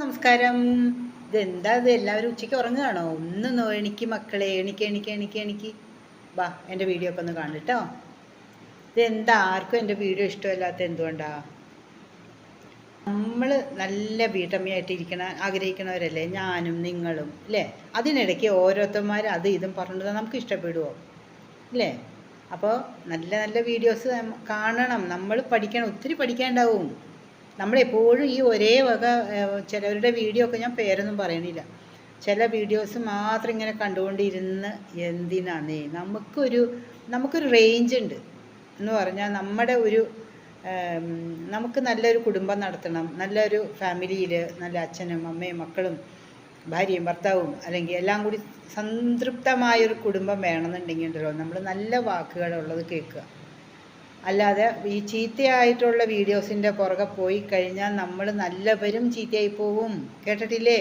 നമസ്കാരം. ഇതെന്താ ഇത്? എല്ലാവരും ഉച്ചയ്ക്ക് ഉറങ്ങുകയാണോ? ഒന്ന് നോ എനിക്ക് മക്കളെ. എണിക്ക് എണിക്ക് എണിക്ക് എണിക്ക്. വാ എന്റെ വീഡിയോ ഒക്കെ ഒന്ന് കാണിട്ടോ ഇതെന്താ? ആർക്കും എന്റെ വീഡിയോ ഇഷ്ടമല്ലാത്ത എന്തുകൊണ്ടാ? നമ്മൾ നല്ല വീട്ടമ്മയായിട്ട് ഇരിക്കണ ആഗ്രഹിക്കണവരല്ലേ? ഞാനും നിങ്ങളും അല്ലേ അതിനിടയ്ക്ക് ഓരോരുത്തന്മാർ അത് ഇതും പറഞ്ഞത് നമുക്ക് ഇഷ്ടപ്പെടുമോ അല്ലേ അപ്പോൾ നല്ല നല്ല വീഡിയോസ് കാണണം. നമ്മൾ പഠിക്കണം. ഒത്തിരി പഠിക്കാനുണ്ടാവും. നമ്മളെപ്പോഴും ഈ ഒരേ വക ചിലവരുടെ വീഡിയോ ഒക്കെ ഞാൻ പേരൊന്നും പറയണില്ല. ചില വീഡിയോസ് മാത്രം ഇങ്ങനെ കണ്ടുകൊണ്ടിരുന്ന് എന്തിനാണേ നമുക്കൊരു നമുക്കൊരു റേഞ്ച് ഉണ്ട്. എന്ന് പറഞ്ഞാൽ നമ്മുടെ ഒരു നമുക്ക് നല്ലൊരു കുടുംബം നടത്തണം. നല്ലൊരു ഫാമിലിയിൽ നല്ല അച്ഛനും അമ്മയും മക്കളും ഭാര്യയും ഭർത്താവും അല്ലെങ്കിൽ എല്ലാം കൂടി സംതൃപ്തമായൊരു കുടുംബം വേണമെന്നുണ്ടെങ്കിൽ ഉണ്ടല്ലോ. നമ്മൾ നല്ല വാക്കുകളുള്ളത് കേൾക്കുക. അല്ലാതെ ഈ ചീത്തയായിട്ടുള്ള വീഡിയോസിന്റെ പുറകെ പോയി കഴിഞ്ഞാൽ നമ്മൾ നല്ലവരും ചീത്തയായി പോവും. കേട്ടിട്ടില്ലേ?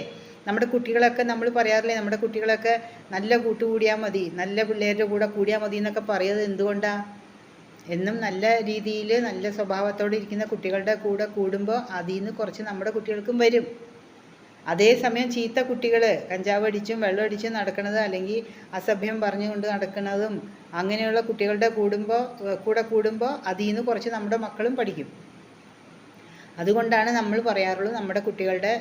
നമ്മുടെ കുട്ടികളൊക്കെ നമ്മൾ പറയാറില്ലേ നമ്മുടെ കുട്ടികളൊക്കെ നല്ല കൂട്ടുകൂടിയാൽ മതി നല്ല പിള്ളേരുടെ കൂടെ കൂടിയാൽ മതി എന്നൊക്കെ പറയുന്നത് എന്തുകൊണ്ടാണ് എന്നും നല്ല രീതിയിൽ നല്ല സ്വഭാവത്തോടെ ഇരിക്കുന്ന കുട്ടികളുടെ കൂടെ കൂടുമ്പോൾ അതിൽ നിന്ന് കുറച്ച് നമ്മുടെ കുട്ടികൾക്കും വരും. അതേസമയം ചീത്ത കുട്ടികൾ കഞ്ചാവ് അടിച്ചും വെള്ളം അടിച്ചും നടക്കുന്നത് അല്ലെങ്കിൽ അസഭ്യം പറഞ്ഞുകൊണ്ട് നടക്കുന്നതും അങ്ങനെയുള്ള കുട്ടികളുടെ കൂടുമ്പോൾ കൂടെ കൂടുമ്പോൾ അതിൽ നിന്ന് കുറച്ച് നമ്മുടെ മക്കളും പഠിക്കും. അതുകൊണ്ടാണ് നമ്മൾ പറയാറുള്ളത് നമ്മുടെ കുട്ടികളുടെ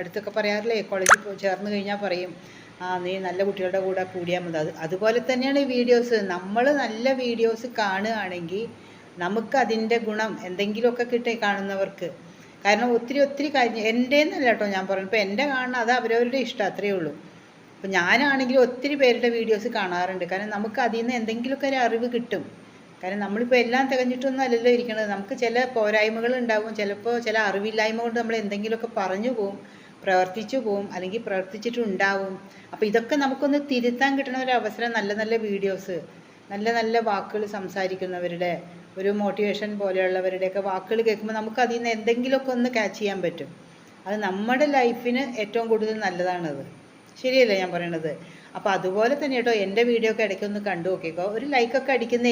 അടുത്തൊക്കെ പറയാറില്ലേ കോളേജിൽ ചേർന്ന് കഴിഞ്ഞാൽ പറയും ആ നീ നല്ല കുട്ടികളുടെ കൂടെ കൂടിയാൽ മതി. അത് അതുപോലെ തന്നെയാണ് ഈ വീഡിയോസ്. നമ്മൾ നല്ല വീഡിയോസ് കാണുകയാണെങ്കിൽ നമുക്ക് അതിന്റെ ഗുണം എന്തെങ്കിലുമൊക്കെ കിട്ടി കാണുന്നവർക്ക് കാരണം ഒത്തിരി ഒത്തിരി കാര്യം എന്റെ എന്നല്ല കേട്ടോ ഞാൻ പറഞ്ഞു ഇപ്പോൾ എന്റെ കാണുന്ന അത് അവരവരുടെ ഇഷ്ടം അത്രയേ ഉള്ളൂ. അപ്പോൾ ഞാനാണെങ്കിൽ ഒത്തിരി പേരുടെ വീഡിയോസ് കാണാറുണ്ട്. കാരണം നമുക്ക് അതിൽ നിന്ന് എന്തെങ്കിലുമൊക്കെ ഒരു അറിവ് കിട്ടും. കാരണം നമ്മളിപ്പോൾ എല്ലാം തികഞ്ഞിട്ടൊന്നും അല്ലല്ലോ ഇരിക്കണത്. നമുക്ക് ചില പോരായ്മകൾ ഉണ്ടാവും. ചിലപ്പോൾ ചില അറിവില്ലായ്മ കൊണ്ട് നമ്മൾ എന്തെങ്കിലുമൊക്കെ പറഞ്ഞു പോകും പ്രവർത്തിച്ചു പോകും അല്ലെങ്കിൽ പ്രവർത്തിച്ചിട്ടുണ്ടാവും. അപ്പോൾ ഇതൊക്കെ നമുക്കൊന്ന് തിരുത്താൻ കിട്ടുന്ന ഒരു അവസരം നല്ല നല്ല വീഡിയോസ് നല്ല നല്ല വാക്കുകൾ സംസാരിക്കുന്നവരുടെ ഒരു മോട്ടിവേഷൻ പോലെയുള്ളവരുടെയൊക്കെ വാക്കുകൾ കേൾക്കുമ്പോൾ നമുക്ക് അതിൽ നിന്ന് എന്തെങ്കിലുമൊക്കെ ഒന്ന് ക്യാച്ച് ചെയ്യാൻ പറ്റും. അത് നമ്മുടെ ലൈഫിന് ഏറ്റവും കൂടുതൽ നല്ലതാണത്. ശരിയല്ലേ ഞാൻ പറയണത്? അപ്പോൾ അതുപോലെ തന്നെ കേട്ടോ എന്റെ വീഡിയോ ഒക്കെ ഇടയ്ക്കൊന്ന് കണ്ടു നോക്കിക്കോ. ഒരു ലൈക്കൊക്കെ അടിക്കുന്ന